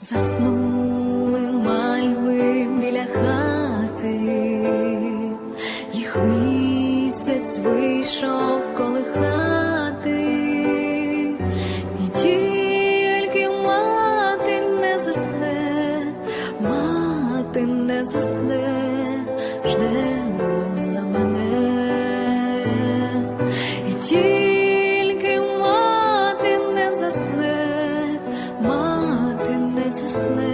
Заснули мальви біля хати, їх місяць вийшов колихати, і тільки мати не засне, мати не засне, жде на мене, і тільки ясне.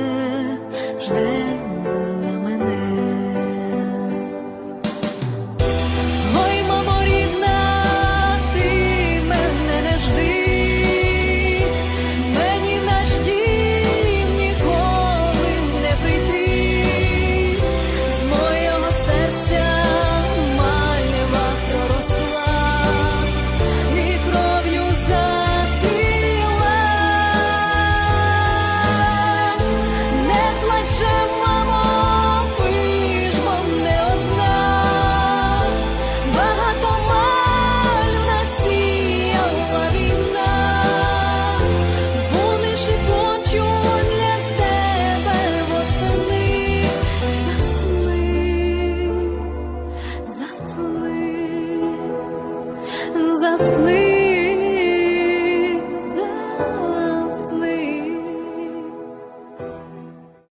засни.